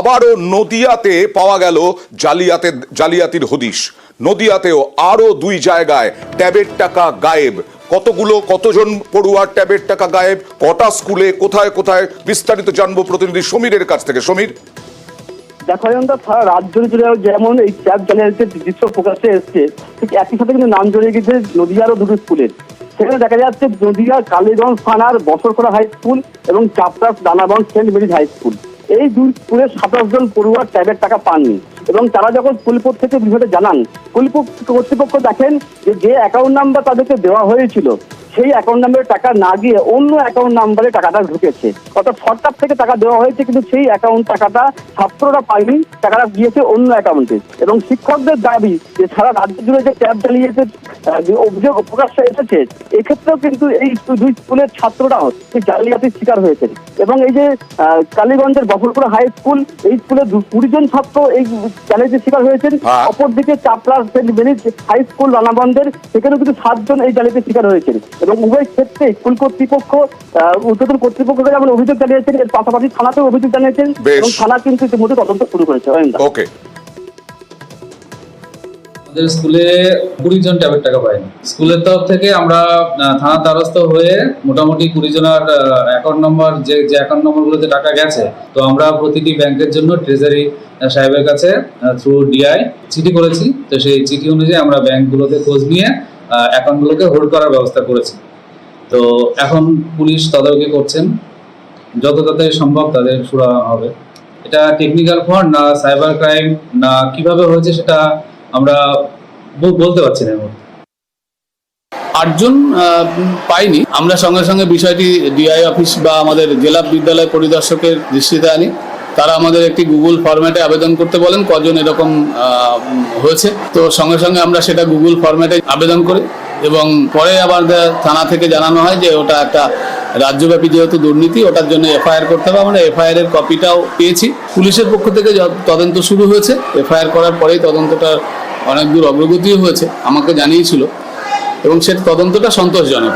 আবারও নদিয়াতে পাওয়া গেল জালিয়াতে, জালিয়াতির হদিশ। নদিয়াতেও আরও দুই জায়গায় ট্যাবের টাকা গায়েব। কতগুলো, কতজন পড়ুয়ার ট্যাবের টাকা গায়েব? কটা স্কুলে, কোথায় কোথায়? বিস্তারিত জানব প্রতিনিধি সমীরের কাছ থেকে। সমীর? দেখো অয়নদা সারা রাজ্য জুড়ে যেমন এই ট্যাব জালিয়াতির দৃশ্য প্রকাশ্যে এসছে, ঠিক একই সাথে কিন্তু নাম জড়িয়ে গেছে নদীয়ারও দুটো স্কুলের সেখানে দেখা যাচ্ছে নদীয়া, কালীগঞ্জ থানার বসরকোড়া হাই স্কুল এবং চাপড়াস দানাবন সেন্ট মেরিজ হাই স্কুল। এই দুই স্কুলের সাতাশ জন পড়ুয়ার ট্যাবের টাকা পাননি। এবং তারা যখন ফুলপুর থেকে বিষয়টা জানান ফুলপুর কর্তৃপক্ষ দেখেন যে যে অ্যাকাউন্ট নাম্বার তাদেরকে দেওয়া হয়েছিল সেই অ্যাকাউন্ট নাম্বারে টাকা না গিয়ে অন্য অ্যাকাউন্ট নাম্বারে টাকাটা ঢুকেছে। অর্থাৎ সরকার থেকে টাকা দেওয়া হয়েছে কিন্তু সেই অ্যাকাউন্ট টাকাটা ছাত্ররা পায়নি টাকাটা গিয়েছে অন্য অ্যাকাউন্টে এবং শিক্ষকদের দাবি যে সারা রাজ্য জুড়ে যে ট্যাব চালিয়েছে যে অভিযোগ প্রকাশ্যে এসেছে এক্ষেত্রেও কিন্তু এই দুই স্কুলের ছাত্ররাও সেই জালিয়াতির শিকার হয়েছেন এবং এই যে কালীগঞ্জের বফরপুর হাই স্কুল এই স্কুলে কুড়ি জন ছাত্র এই জালিয়াতির শিকার হয়েছেন। হ্যাঁ। অপরদিকে Chapra Saint Mary's high school রানাবন্ধের সেখানেও কিন্তু সাতজন এই জালিয়াতির শিকার হয়েছেন। এবং উভয় ক্ষেত্রে স্কুল কর্তৃপক্ষ আহ, ঊর্ধ্বতন কর্তৃপক্ষকে যেমন অভিযোগ জানিয়েছেন এর পাশাপাশি থানাতেও অভিযোগ জানিয়েছেন এবং থানা কিন্তু ইতিমধ্যে তদন্ত শুরু করেছে। ওকে। আমাদের স্কুলে কুড়ি জন ট্যাবের টাকা পাইনি স্কুলের তরফ থেকে আমরা থানার দ্বারস্থ হয়ে মোটামুটি কুড়ি জনের অ্যাকাউন্ট নম্বর যে যে অ্যাকাউন্ট নম্বরগুলোতে টাকা গেছে তো আমরা প্রতিটি ব্যাংকের জন্য ট্রেজারি সাহেবের কাছে থ্রু ডিআই চিঠি করেছি। তো সেই চিঠি অনুযায়ী আমরা ব্যাংকগুলোতে খোঁজ নিয়ে অ্যাকাউন্টগুলোকে হোল্ড করার ব্যবস্থা করেছে। তো এখন পুলিশ তদারকি করছেন। যত তাড়াতাড়ি সম্ভব তাদের সুরা হবে। এটা টেকনিক্যাল ফ্রড না সাইবার ক্রাইম না কীভাবে হয়েছে সেটা আমরা বলতে পারছি না আটজন পাইনি। আমরা সঙ্গে সঙ্গে বিষয়টি ডিআই অফিস বা আমাদের জেলা বিদ্যালয় পরিদর্শকের দৃষ্টিতে আনি। তারা আমাদের একটি গুগল ফরম্যাটে আবেদন করতে বলেন কজন এরকম হয়েছে। তো সঙ্গে সঙ্গে আমরা সেটা গুগল ফরম্যাটে আবেদন করি এবং পরে আবার থানা থেকে জানানো হয় যে ওটা একটা রাজ্যব্যাপী যেহেতু দুর্নীতি, ওটার জন্য এফআইআর করতে হবে। আমরা এফআইআর এর কপিটাও পেয়েছি। পুলিশের পক্ষ থেকে তদন্ত শুরু হয়েছে। এফআইআর করার পরেই তদন্তটা অনেক দূর অগ্রগতিও হয়েছে। আমাকে জানিয়েছিল। এবং সে তদন্তটা সন্তোষজনক।